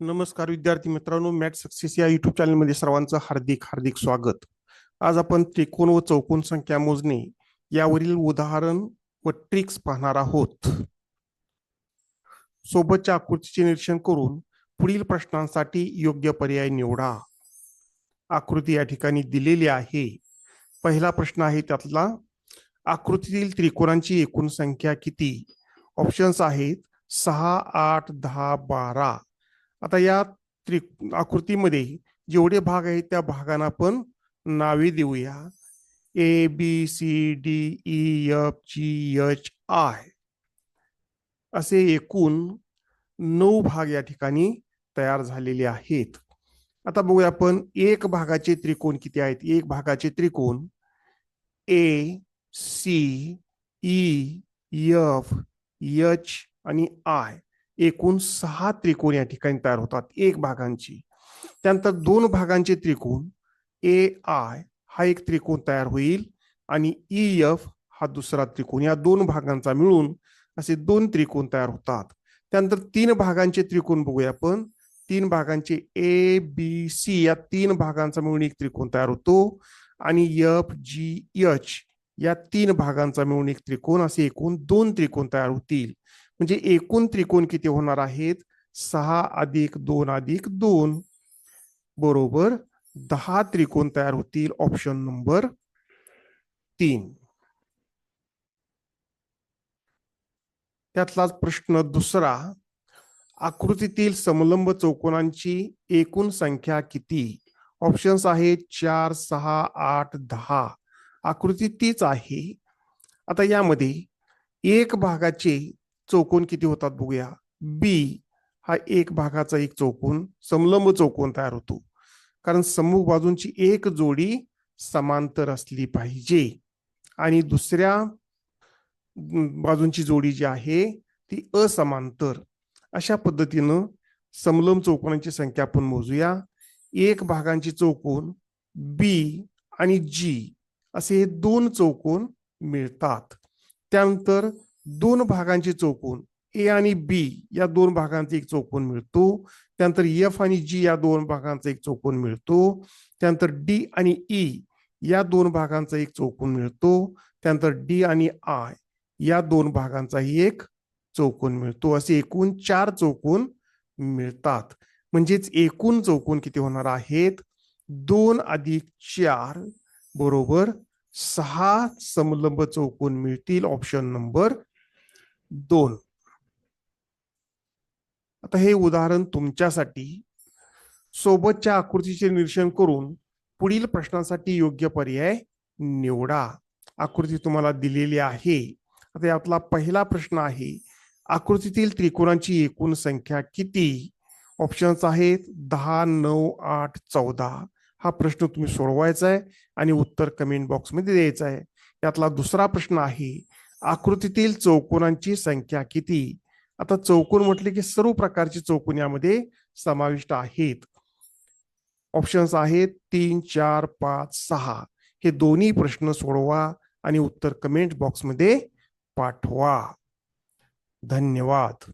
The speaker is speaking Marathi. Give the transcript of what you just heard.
नमस्कार विद्यार्थी मित्रांनो मॅट सक्सेस या युट्यूब चॅनलमध्ये सर्वांचं हार्दिक हार्दिक स्वागत. आज आपण त्रिकोण व चौकोन संख्या मोजणे यावरील उदाहरण व ट्रिक्स पाहणार आहोत. सोबतच्या आकृतीचे निरीक्षण करून पुढील प्रश्नांसाठी योग्य पर्याय निवडा. आकृती या ठिकाणी दिलेली आहे. पहिला प्रश्न आहे त्यातला आकृतीतील त्रिकोणांची एकूण संख्या किती? ऑप्शन्स आहेत सहा आठ दहा बारा. आता या त्रि आकृतीमध्ये जेवढे भाग आहेत त्या भागांना आपण नावे देऊया. A B C D E F G H I असे एकूण नऊ भाग या ठिकाणी तयार झालेले आहेत. आता बघूया आपण एक भागाचे त्रिकोण किती आहेत? एक भागाचे त्रिकोण A C E F H आणि आय एकूण सहा त्रिकोण या ठिकाणी तयार होतात. एक भागांची. त्यानंतर दोन भागांचे त्रिकोण ए आय हा एक त्रिकोण तयार होईल आणि e, ई एफ हा दुसरा त्रिकोण. या दोन भागांचा मिळून असे दोन त्रिकोण तयार होतात. त्यानंतर तीन भागांचे त्रिकोण बघूया आपण. तीन भागांचे ए बी सी या तीन भागांचा मिळून एक त्रिकोण तयार होतो. आणि एफ जी एच या तीन भागांचा मिळून एक त्रिकोण असे एकूण दोन त्रिकोण तयार होतील. म्हणजे एकूण त्रिकोण किती होणार आहेत? सहा अधिक दोन अधिक दोन. बरोबर. दहा त्रिकोण तयार होतील. ऑप्शन नंबर तीन. त्यातलाच प्रश्न दुसरा. आकृतीतील समलंब चौकोनांची एकूण संख्या किती? ऑप्शन्स आहेत चार सहा आठ दहा. आकृती तीच आहे. आता यामध्ये एक भागाचे चौकोन किती होतात बघूया. बी हा एक भागाचा एक चौकोन समलंब चौकोन तयार होतो. कारण समूह बाजूंची एक जोडी समांतर असली पाहिजे. आणि दुसऱ्या बाजूंची जोडी जी आहे ती असमांतर. अशा पद्धतीनं समलंब चौकोनांची संख्या आपण मोजूया. एक भागांची चौकोन बी आणि जी असे हे दोन चौकोन मिळतात. त्यानंतर दोन भागांचे चौकोन ए आणि बी या दोन भागांचा एक चौकोन मिळतो. त्यानंतर एफ आणि जी या दोन भागांचा एक चौकोन मिळतो. त्यानंतर डी आणि ई या दोन भागांचा एक चौकोन मिळतो. त्यानंतर डी आणि आय या दोन भागांचाही एक चौकोन मिळतो. असे एकूण चार चौकोन मिळतात. म्हणजेच एकूण चौकोन किती होणार आहेत? दोन अधिक चार बरोबर सहा समलंब चौकोन मिळतील. ऑप्शन नंबर दोन. आता हे उदाहरण तुमच्यासाठी सोबतच्या आकृतीचे निरीक्षण करून पुढील प्रश्नासाठी योग्य पर्याय निवडा. आकृती तुम्हाला दिलेली आहे. आता यातला पहिला प्रश्न आहे आकृतीतील त्रिकोणांची एकूण संख्या किती? ऑप्शन्स आहेत दहा नऊ आठ चौदा. हा प्रश्न तुम्ही सोडवायचा आहे आणि उत्तर कमेंट बॉक्समध्ये द्यायचं आहे. यातला दुसरा प्रश्न आहे आकृतीतील चौकोनांची संख्या किती? आता चौकोन म्हटले की सर्व प्रकारचे चौकोन यामध्ये समाविष्ट आहेत. ऑप्शन्स आहेत तीन चार पाच सहा. हे दोन्ही प्रश्न सोडवा आणि उत्तर कमेंट बॉक्समध्ये पाठवा. धन्यवाद.